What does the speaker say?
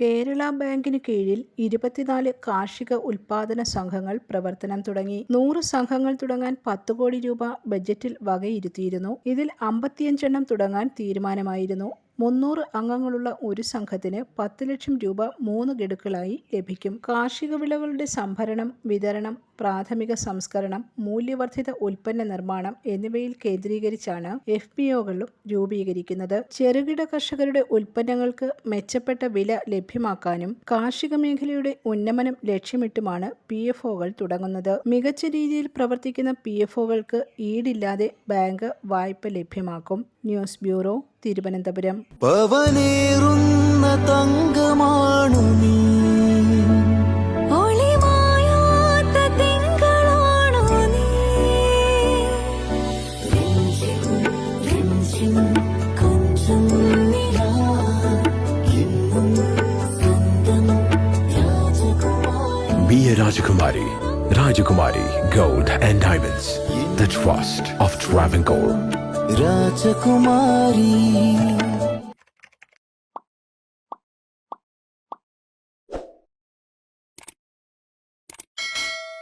കേരള ബാങ്കിന് കീഴിൽ ഇരുപത്തിനാല് കാർഷിക ഉൽപാദന സംഘങ്ങൾ പ്രവർത്തനം തുടങ്ങി. നൂറ് സംഘങ്ങൾ തുടങ്ങാൻ പത്ത് കോടി രൂപ ബജറ്റിൽ വകയിരുത്തിയിരുന്നു. ഇതിൽ അമ്പത്തിയഞ്ചെണ്ണം തുടങ്ങാൻ തീരുമാനമായിരുന്നു. മുന്നൂറ് അംഗങ്ങളുള്ള ഒരു സംഘത്തിന് പത്ത് ലക്ഷം രൂപ മൂന്ന് ഗഡുക്കളായി ലഭിക്കും. കാർഷിക വിളകളുടെ സംഭരണം വിതരണം പ്രാഥമിക സംസ്കരണം മൂല്യവർദ്ധിത ഉൽപ്പന്ന നിർമ്മാണം എന്നിവയിൽ കേന്ദ്രീകരിച്ചാണ് എഫ് പി ഒകളും രൂപീകരിക്കുന്നത്. ചെറുകിട കർഷകരുടെ ഉൽപ്പന്നങ്ങൾക്ക് മെച്ചപ്പെട്ട വില ലഭ്യമാക്കാനും കാർഷിക മേഖലയുടെ ഉന്നമനം ലക്ഷ്യമിട്ടുമാണ് പി എഫ് ഒകൾ തുടങ്ങുന്നത്. മികച്ച രീതിയിൽ പ്രവർത്തിക്കുന്ന പി എഫ് ഒകൾക്ക് ഈടില്ലാതെ ബാങ്ക് വായ്പ ലഭ്യമാക്കും. ന്യൂസ് ബ്യൂറോ തിരുവനന്തപുരം പവനേറുന്ന തങ്കമാണു നീ Be a Rajakumari. Rajakumari Gold and Diamonds. The trust of Travancore. Rajakumari.